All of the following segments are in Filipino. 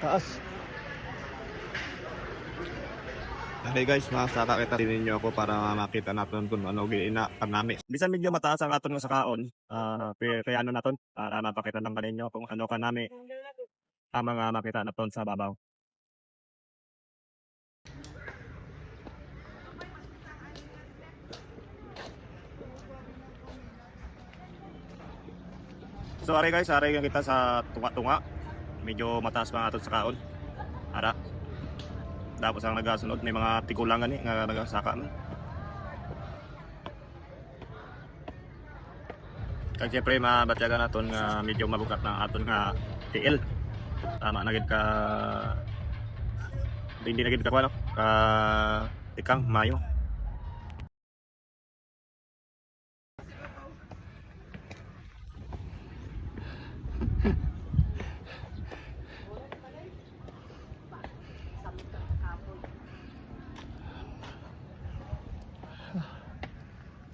Taas. Okay guys, masaka kita din ninyo ako para makita natin kung ano giina ang nami. Bisan medyo mataas ang aton nga sa kaon, ah kaya ano naton para mapakita ng kaninyo kung ano ka nami ang mga makita naton sa babaw. So are guys, are nga kita sa tunga-tunga. Medyo mataas nga aton sa kaon. Ara. Tapos ang nagasunod, may mga tikulangan ni nga nagasaka na. Kaya siyempre mabatyagan naton nga medyo mabukat na aton nga TL. Tama na ka hindi na gid ka ano, ka tikang mayo.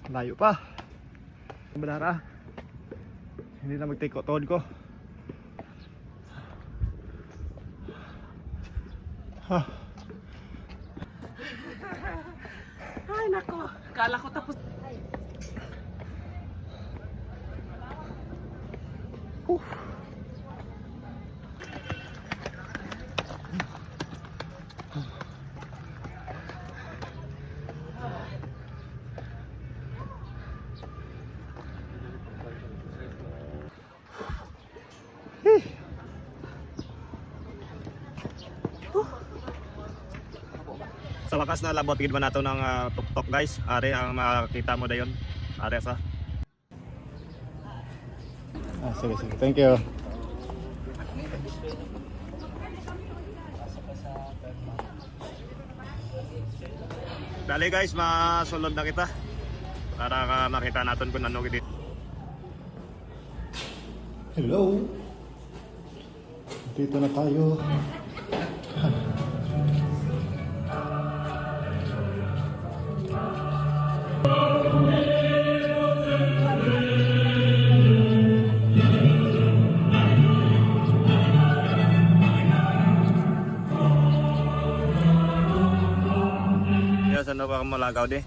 Layo pa. Badara. Hindi na magtiko tuhod ko. Ha. Ay, nako. Kala ko tapos. Sa wakas na labot gid man nato ng ah, tuktok guys. Are ang makita mo dayon. Are sa. Ah, sige sige. Thank you. Dali guys, masulod na kita. Para ka makita natin kung ano gid. Hello. Dito na tayo. Yes, ano ka malagaw di?